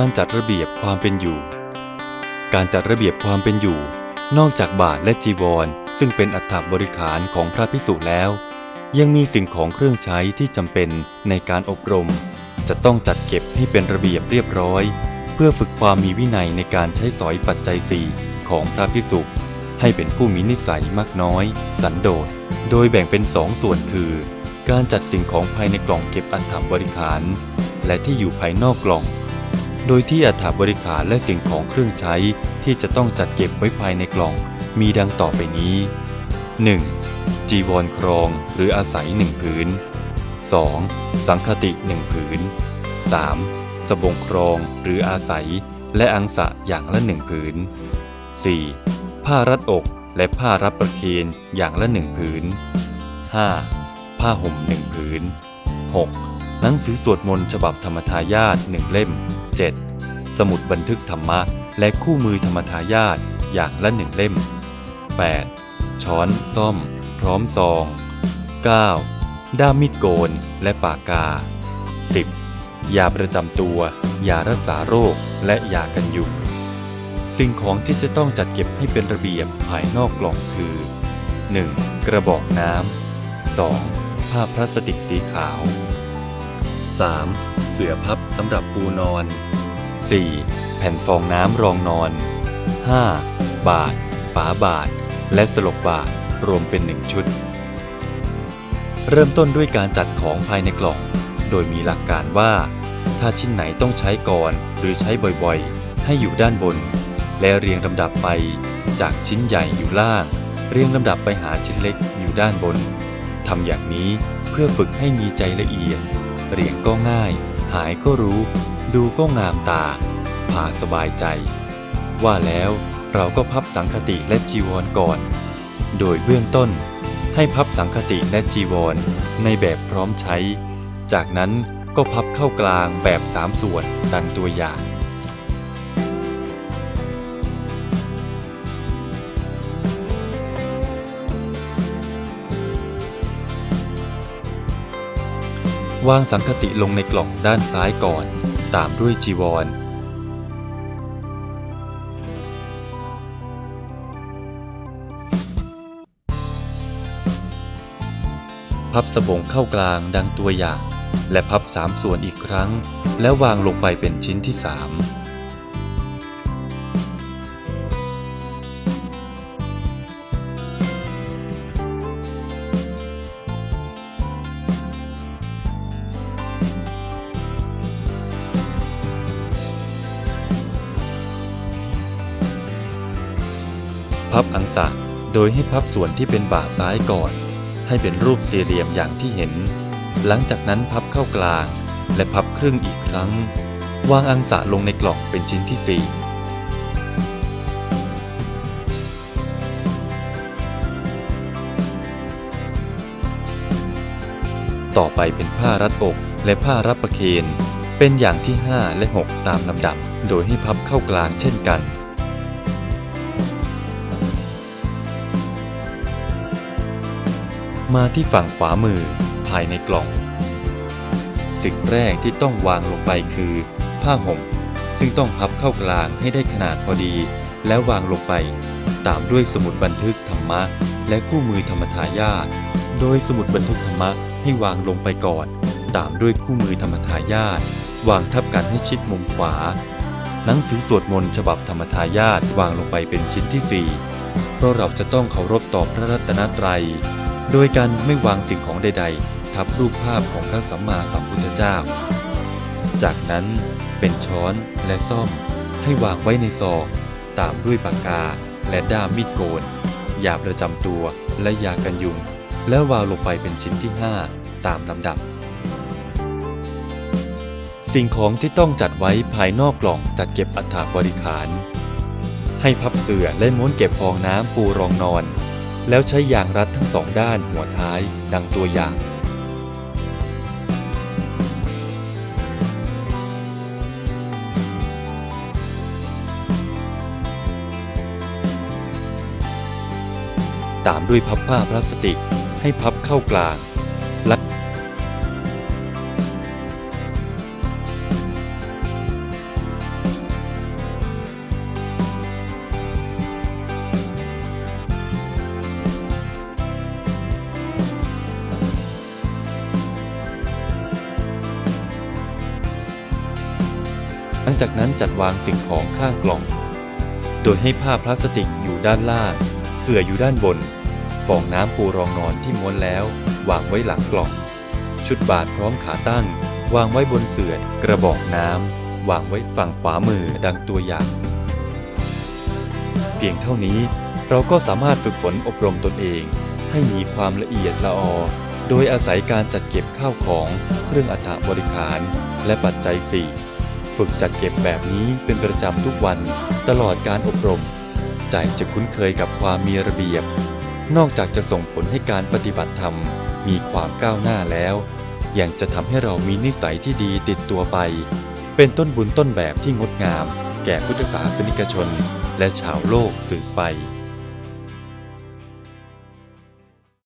การจัดระเบียบความเป็นอยู่ การจัดระเบียบความเป็นอยู่ นอกจากบาทและจีวร ซึ่งเป็นอัฐบริขารของพระพิสุแล้ว ยังมีสิ่งของเครื่องใช้ที่จำเป็นในการอบรม จะต้องจัดเก็บให้เป็นระเบียบเรียบร้อย เพื่อฝึกความมีวินัยในการใช้สอยปัจจัยสี่ของพระพิสุให้เป็นผู้มีนิสัยมากน้อย สันโดษ โดยแบ่งเป็นสองส่วนคือ การจัดสิ่งของภายในกล่องเก็บอัฐบริขาร และที่อยู่ภายนอกกล่อง โดยที่อัฐบริขารและสิ่งของเครื่องใช้ที่จะต้องจัดเก็บไว้ภายในกล่องมีดังต่อไปนี้ 1. จีวรครองหรืออาศัยหนึ่งผืน 2. สังคติหนึ่งผืน 3. สบงครองหรืออาศัย และอังสะอย่างละหนึ่งผืน 4. ผ้ารัดอกและผ้ารับประเคนอย่างละหนึ่งผืน 5. ผ้าห่มหนึ่งผืน 6. หนังสือสวดมนต์ฉบับธรรมทายาทหนึ่งเล่ม 7. สมุดบันทึกธรรมะ และคู่มือธรรมทายาทอย่างละหนึ่งเล่ม 8. ช้อนซ่อม พร้อมซอง 9. ด้ามมีดโกนและปากกา 10. ยาประจำตัวยารักษาโรคและยากันยุงสิ่งของที่จะต้องจัดเก็บให้เป็นระเบียบภายนอกกล่องคือ 1. กระบอกน้ำ 2. ผ้าพลาสติกสีขาว 3. เสื่อพับสำหรับปูนอน 4. แผ่นฟองน้ำรองนอน 5. บาท ฝาบาท และสลบบาท รวมเป็นหนึ่งชุด เริ่มต้นด้วยการจัดของภายในกล่อง โดยมีหลักการว่า ถ้าชิ้นไหนต้องใช้ก่อนหรือใช้บ่อยๆ ให้อยู่ด้านบน และเรียงลำดับไป จากชิ้นใหญ่อยู่ล่าง เรียงลำดับไปหาชิ้นเล็กอยู่ด้านบนทำอย่างนี้เพื่อฝึกให้มีใจละเอียด เรียงก็ง่าย หายก็รู้ ดูก็งามตา พาสบายใจ ว่าแล้วเราก็พับสังคติและจีวรก่อน โดยเบื้องต้น ให้พับสังคติและจีวรในแบบพร้อมใช้ จากนั้นก็พับเข้ากลางแบบสามส่วนดังตัวอย่าง วางสังคติลงในกล่องด้านซ้ายก่อน ตามด้วยจีวร พับสบงเข้ากลางดังตัวอย่าง และพับสามส่วนอีกครั้ง แล้ววางลงไปเป็นชิ้นที่สาม พับอังสะโดยให้พับส่วนที่เป็นบ่าซ้ายก่อน ให้เป็นรูปสี่เหลี่ยมอย่างที่เห็น หลังจากนั้นพับเข้ากลาง และพับครึ่งอีกครั้ง วางอังสะลงในกล่องเป็นชิ้นที่สี่ต่อไปเป็นผ้ารัดอกและผ้ารับประเคน เป็นอย่างที่ 5 และ 6 ตามลำดับ โดยให้พับเข้ากลางเช่นกัน มาที่ฝั่งขวามือภายในกล่อง สิ่งแรกที่ต้องวางลงไปคือ ผ้าห่ม ซึ่งต้องพับเข้ากลางให้ได้ขนาดพอดี แล้ววางลงไป ตามด้วยสมุดบันทึกธรรมะ และคู่มือธรรมทายาทโดยสมุดบันทึกธรรมะให้วางลงไปก่อน ตามด้วยคู่มือธรรมทายาทวางทับกันให้ชิดมุมขวา หนังสือสวดมนต์ฉบับธรรมทายาทวางลงไปเป็นชิ้นที่สี่เพราะเราจะต้องเคารพต่อพระรัตนตรัย โดยการไม่วางสิ่งของใด ๆ ทับรูปภาพของพระสัมมาสัมพุทธเจ้า จากนั้นเป็นช้อนและซ่อมให้วางไว้ในซองตามด้วยปากกาและด้ามมีดโกนยาประจำตัวและยากันยุง แล้ววางลงไปเป็นชิ้นที่ 5 ตามลำดับ สิ่งของที่ต้องจัดไว้ภายนอกกล่องจัดเก็บอัฐบริขาร ให้พับเสื่อและม้วนเก็บฟองน้ำปูรองนอน แล้วใช้ยางรัดทั้งสองด้านหัวท้ายดังตัวอย่าง ตามด้วยพับผ้าพลาสติกให้พับเข้ากลาง จากนั้นจัดวางสิ่งของข้างกล่อง โดยให้ผ้าพลาสติกอยู่ด้านล่าง เสื่ออยู่ด้านบน ฟองน้ำปูรองนอนที่ม้วนแล้ว วางไว้หลังกล่อง ชุดบาทพร้อมขาตั้ง วางไว้บนเสื่อกระบอกน้ำวางไว้ฝั่งขวามือดังตัวอย่าง เพียงเท่านี้เราก็สามารถฝึกฝนอบรมตนเอง ให้มีความละเอียดละออโดยอาศัยการจัดเก็บข้าวของ เครื่องอัฐบริขาร และปัจจัยสี่ ฝึกจัดเก็บแบบนี้เป็นประจำทุกวันตลอดการอบรม ใจจะคุ้นเคยกับความมีระเบียบ นอกจากจะส่งผลให้การปฏิบัติธรรมมีความก้าวหน้าแล้วยังจะทำให้เรามีนิสัยที่ดีติดตัวไป เป็นต้นบุญต้นแบบที่งดงาม แก่พุทธศาสนิกชน และชาวโลกสืบไป